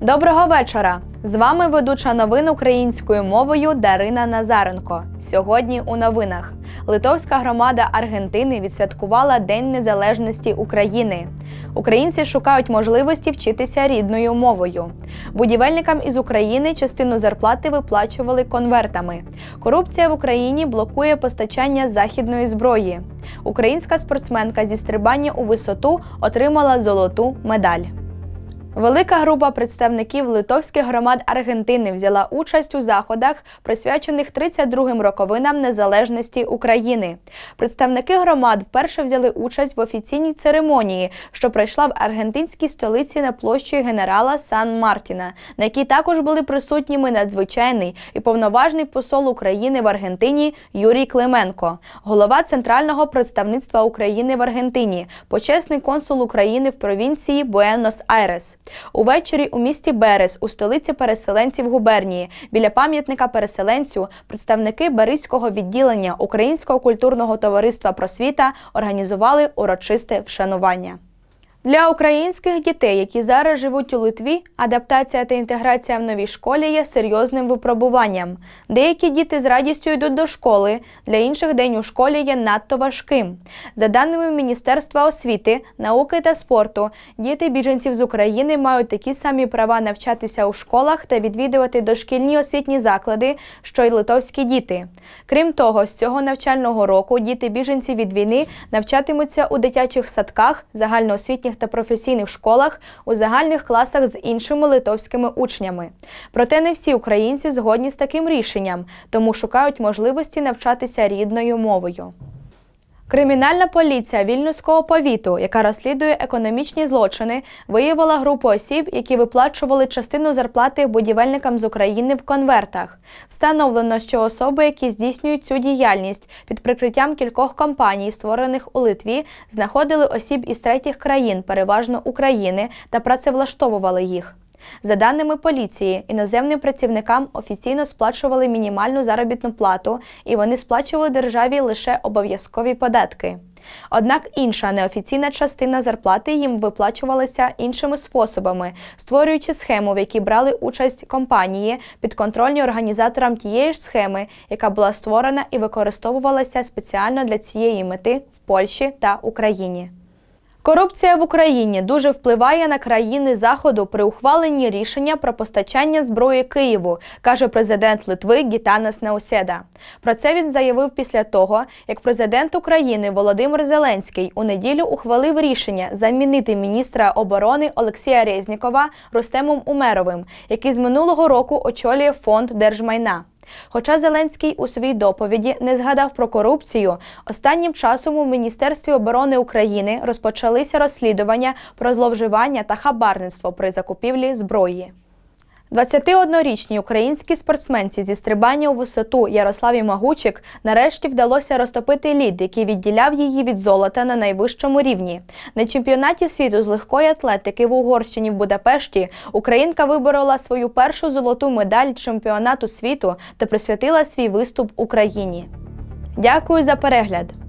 Доброго вечора! З вами ведуча новин українською мовою Дарина Назаренко. Сьогодні у новинах Литовська громада Аргентини відсвяткувала День Незалежності України. Українці шукають можливості вчитися рідною мовою. Будівельникам із України частину зарплати виплачували конвертами. Корупція в Україні блокує постачання західної зброї. Українська спортсменка зі стрибання у висоту отримала золоту медаль. Велика група представників литовських громад Аргентини взяла участь у заходах, присвячених 32-м роковинам незалежності України. Представники громад вперше взяли участь в офіційній церемонії, що пройшла в аргентинській столиці на площі генерала Сан Мартіна, на якій також були присутніми надзвичайний і повноважний посол України в Аргентині Юрій Клименко, голова центрального представництва України в Аргентині, почесний консул України в провінції Буенос-Айрес. Увечері у місті Берес, у столиці переселенців губернії, біля пам'ятника переселенцю, представники Бериського відділення Українського культурного товариства Просвіта організували урочисте вшанування. Для українських дітей, які зараз живуть у Литві, адаптація та інтеграція в новій школі є серйозним випробуванням. Деякі діти з радістю йдуть до школи, для інших день у школі є надто важким. За даними Міністерства освіти, науки та спорту, діти біженців з України мають такі самі права навчатися у школах та відвідувати дошкільні освітні заклади, що й литовські діти. Крім того, з цього навчального року діти біженці від війни навчатимуться у дитячих садках, загальноосвітніх та професійних школах у загальних класах з іншими литовськими учнями. Проте не всі українці згодні з таким рішенням, тому шукають можливості навчатися рідною мовою. Кримінальна поліція Вільнюського повіту, яка розслідує економічні злочини, виявила групу осіб, які виплачували частину зарплати будівельникам з України в конвертах. Встановлено, що особи, які здійснюють цю діяльність під прикриттям кількох компаній, створених у Литві, знаходили осіб із третіх країн, переважно України, та працевлаштовували їх. За даними поліції, іноземним працівникам офіційно сплачували мінімальну заробітну плату, і вони сплачували державі лише обов'язкові податки. Однак інша неофіційна частина зарплати їм виплачувалася іншими способами, створюючи схему, в якій брали участь компанії, підконтрольні організаторам тієї ж схеми, яка була створена і використовувалася спеціально для цієї мети в Польщі та Україні. Корупція в Україні дуже впливає на країни Заходу при ухваленні рішення про постачання зброї Києву, каже президент Литви Гітанас Неуседа. Про це він заявив після того, як президент України Володимир Зеленський у неділю ухвалив рішення замінити міністра оборони Олексія Резнікова Рустемом Умеровим, який з минулого року очолює фонд держмайна. Хоча Зеленський у своїй доповіді не згадав про корупцію, останнім часом у Міністерстві оборони України розпочалися розслідування про зловживання та хабарництво при закупівлі зброї. 21-річній українській спортсменці зі стрибання у висоту Ярославі Магучик нарешті вдалося розтопити лід, який відділяв її від золота на найвищому рівні. На чемпіонаті світу з легкої атлетики в Угорщині в Будапешті Українка виборола свою першу золоту медаль чемпіонату світу та присвятила свій виступ Україні. Дякую за перегляд!